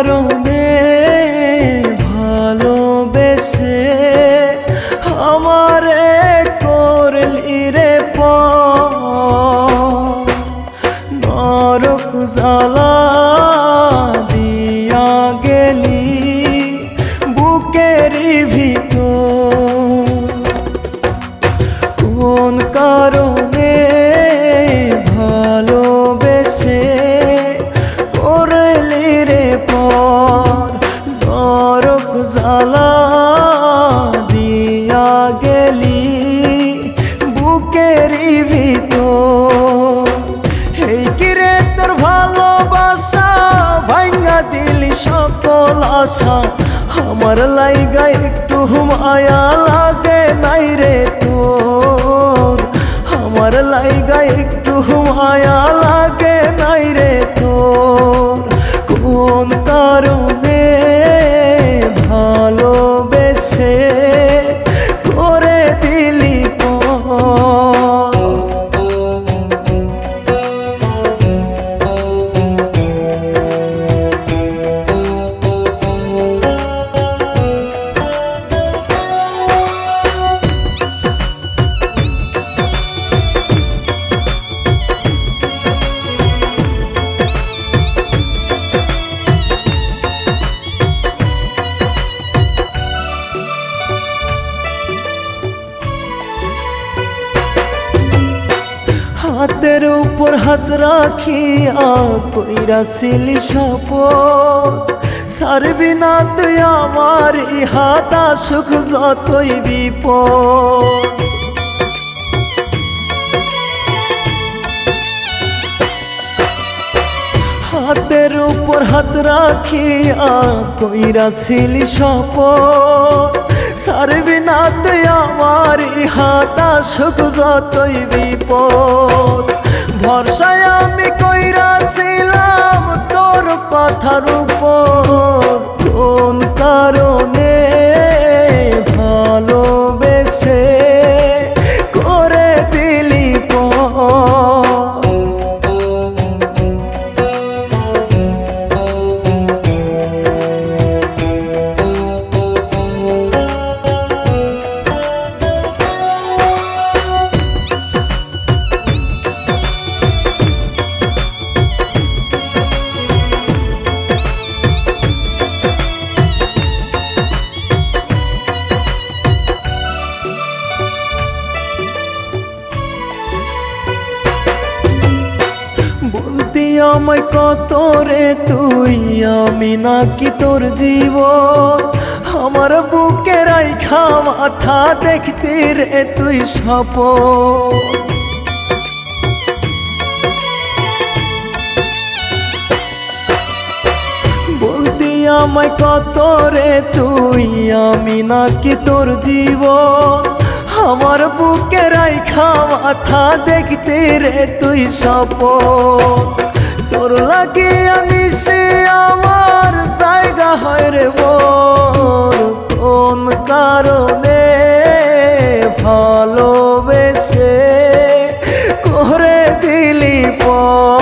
কারণে ভালোবেসে আমারে করলি রে পর নরক দিয়া গেলি বুকেরই ভিতর। কোন কারণে জ্বালা দিয়া গেলি, বুকের এই কিরে তোর ভালোবাসা ভাঙ্গা দিলি সকল আশা। আমার লাইগা একটু মায়া হাতের উপর হাত রাখিয়া কইরা সিলি শপথ। সারবি না তুই আমার হাতা সুখ যতই বিপদ। হাতের উপর হাত রাখিয়া কইরা সিলি শপথ। সারবি না তুই আমার হাতা সুখ যতই বিপদ। ভরসায় আমি কইরা ছিলাম তোর কথার উপর বলতি আমায় কত রে তুই? আমি নাকি তোর জীব আমার বুকে রাইখা মাথা দেখতে রে তুই সপন বলতি আমায় কত রে তুই? আমি নাকি তোর জীবন? আমার বুকে রাই খাওয়া থা দেখতে রে তুই সপ তোর লাগে আমি সে আমার জায়গা হয় রে কোন কারণে ভালোবেসে করে দিলি পর